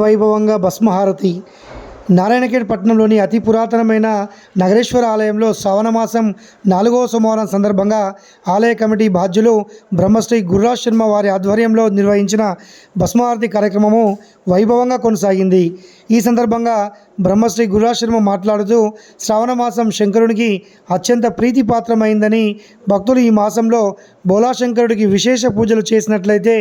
వైభవంగా భస్మహారతి. నారాయణఖేడ్ పట్టణంలోని అతి పురాతనమైన నగరేశ్వర ఆలయంలో శ్రవణమాసం నాలుగవ సోమవారం సందర్భంగా ఆలయ కమిటీ బాధ్యులు బ్రహ్మశ్రీ గుర్రాజ్ శర్మ వారి ఆధ్వర్యంలో నిర్వహించిన భస్మహారతి కార్యక్రమము వైభవంగా కొనసాగింది. ఈ సందర్భంగా బ్రహ్మశ్రీ గుర్రాజ్ శర్మ మాట్లాడుతూ శ్రావణమాసం శంకరునికి అత్యంత ప్రీతిపాత్రమైందని భక్తులు ఈ మాసంలో బోలాశంకరుడికి విశేష పూజలు చేసినట్లయితే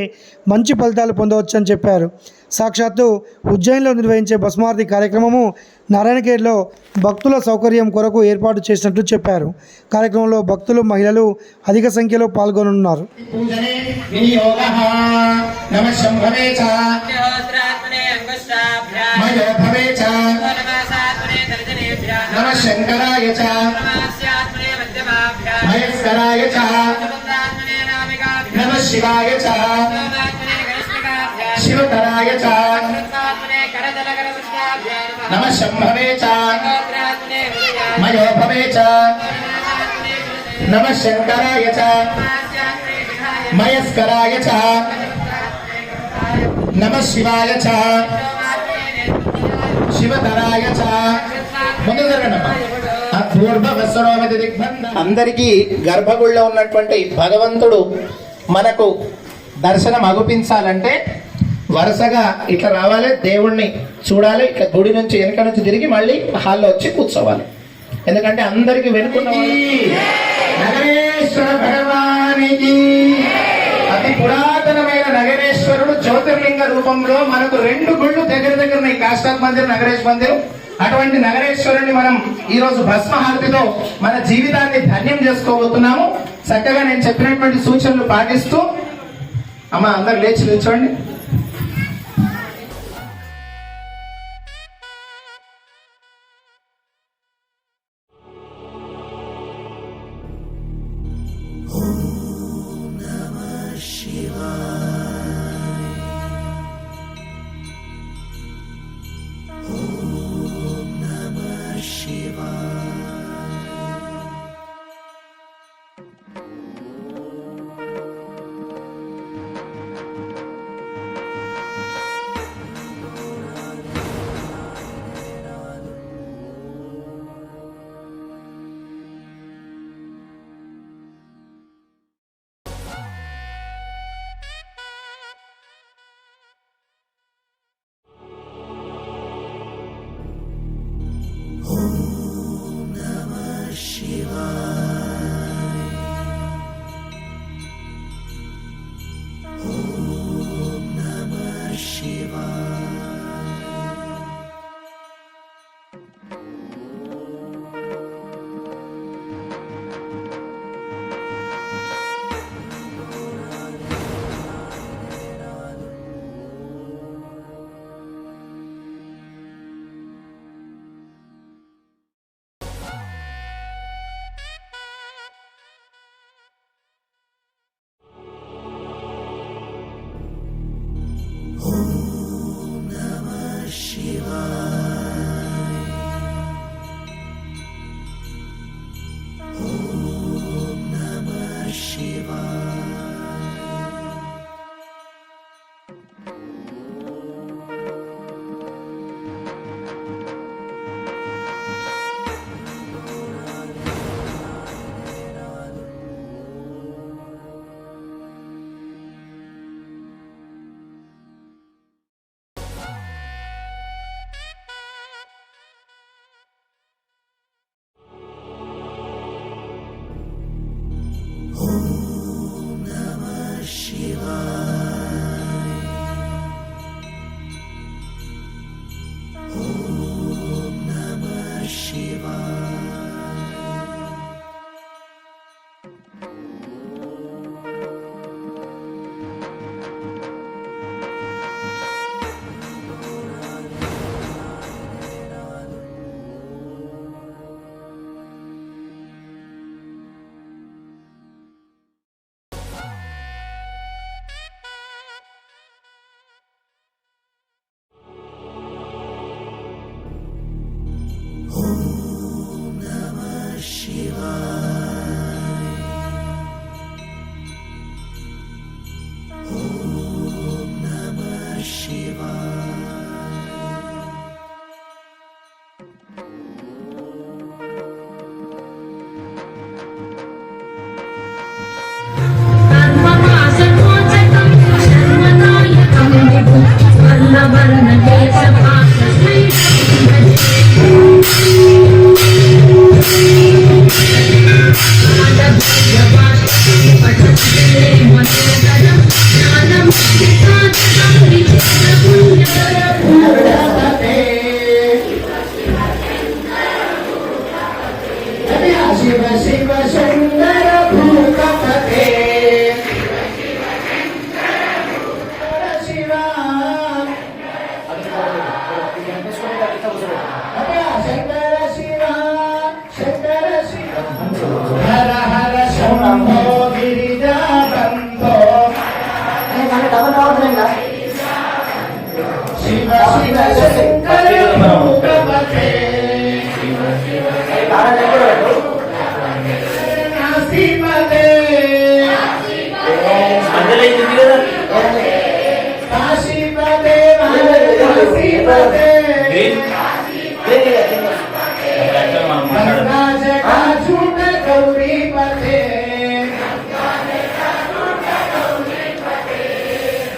మంచి ఫలితాలు పొందవచ్చని చెప్పారు. సాక్షాత్తు ఉజ్జయిన్లో నిర్వహించే భస్మారతి కార్యక్రమము నారాయణఖేడ్లో భక్తుల సౌకర్యం కొరకు ఏర్పాటు చేసినట్లు చెప్పారు. కార్యక్రమంలో భక్తులు మహిళలు అధిక సంఖ్యలో పాల్గొనున్నారు. శంకరాయ నమ శివాయ చ సోమాత్మనే గరిష్ఠికాభ్యాం శివతరాయ చ వృత్తాత్మనే కరదలకరవృష్టాభ్యాం నమ శంభవే చ అగ్నిహోత్రాత్మనే హృదయాం మయో భవే చ పూర్ణమాసాత్మనే హృదయాం నమ శంకరాయ చ నమాస్యాత్మనే విధాయ మయస్కరాయ చ నమ శివాయ చ సోమాత్మనే నిర్మలాయ శివతరాయ చ ముందు జరగండమ్మా అందరికీ గర్భగుడిలో ఉన్నటువంటి భగవంతుడు మనకు దర్శనం అగుపించాలంటే వరుసగా ఇట్లా రావాలి దేవుణ్ణి చూడాలి ఇట్లా గుడి నుంచి వెనక నుంచి తిరిగి మళ్ళీ హాల్లో వచ్చి కూర్చోవాలి. ఎందుకంటే అందరికి వెనుకున్న నగరేశ్వర అతి పురాతనమైన నగరేశ్వరుడు జ్యోతిర్లింగ రూపంలో మనకు రెండు గుళ్ళు దగ్గర దగ్గర ఉన్నాయి. కాష్టాత్ మందిర్ నగరేష్ మందిర్. అటువంటి నగరేశ్వరుని మనం ఈ రోజు భస్మహారతితో మన జీవితాన్ని ధన్యం చేసుకోబోతున్నాము. చక్కగా నేను చెప్పినటువంటి సూచనలు పాటిస్తూ అమ్మ అందరు లేచి నిల్చోండి. love.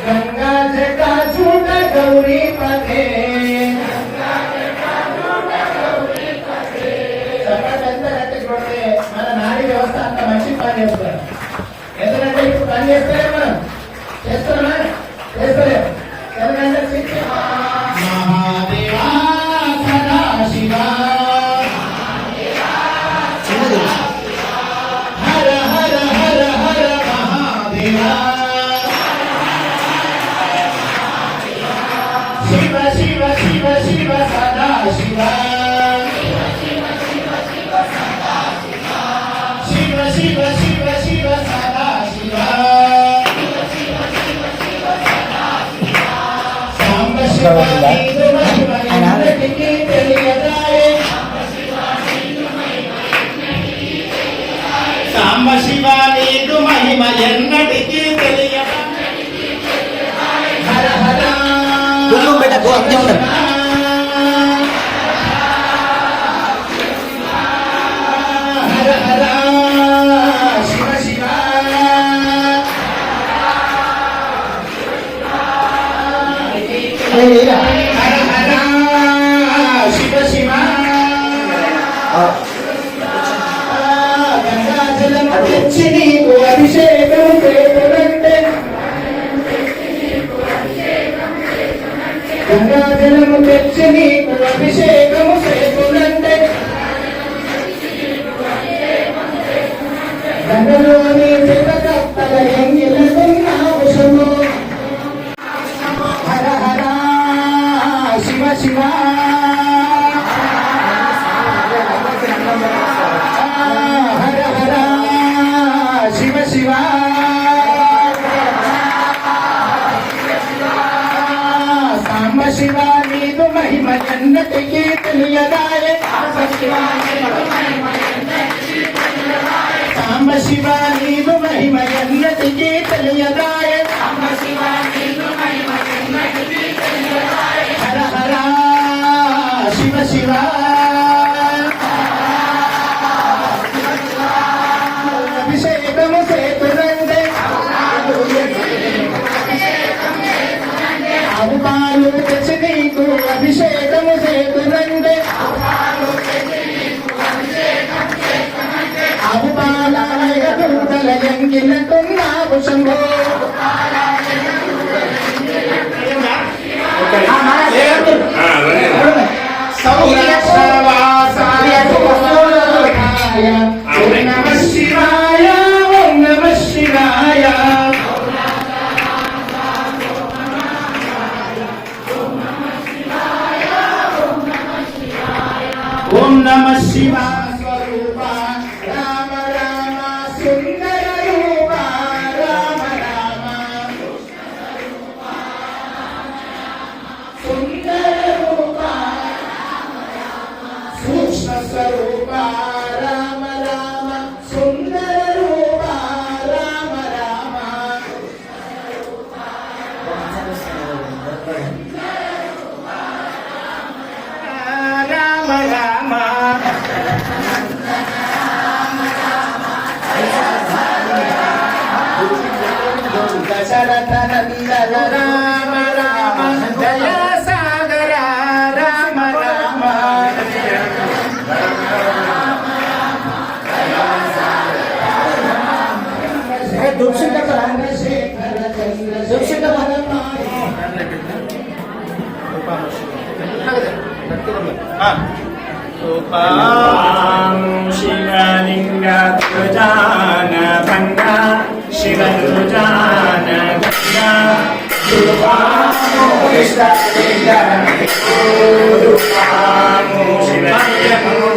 गंगा जटा झूट गौरी पथे మన నాడీ వ్యవస్థ అంత మంచి పని చేస్తారు ఎందుకంటే ఇప్పుడు పని చేస్తే మంచిగా ఉందా ఆయన సాంబశివ నీకు మహిమ ఎన్నటికీ తెలియదు శివ హర హర శివ శివ సాంబ శివ నీదు మహిమ ఎన్నటికీ తెలియదాయే సాంబ శివ నీదు మహిమ అభిషేకము చేతురండి అవు పాదాలయ దూతలయంగినట్టున్నావు శంభో Amen. शिवलिङ्गजान भङ्गा शिवजान गङ्गा शिवलिङ्ग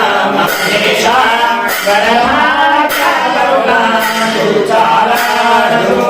చాలా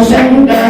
motion.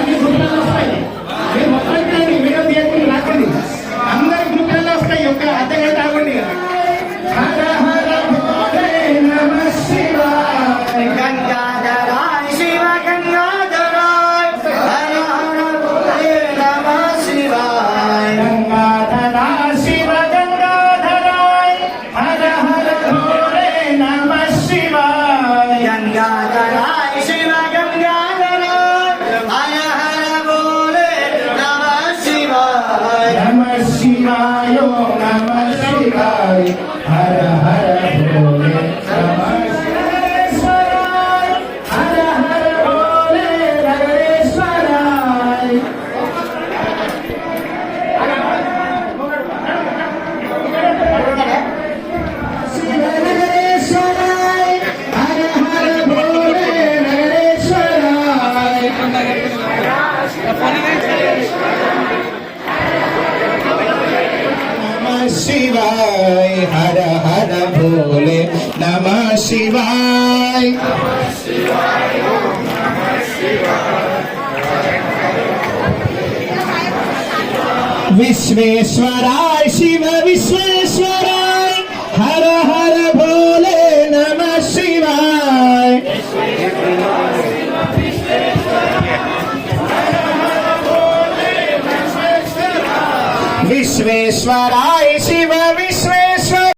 Hare Hare. Namah Shivaya, Shivai. Vishveshwarai Shiva Vishveshwarai Hara Hara Bole Namah Shivai Vishveshwarai Shiva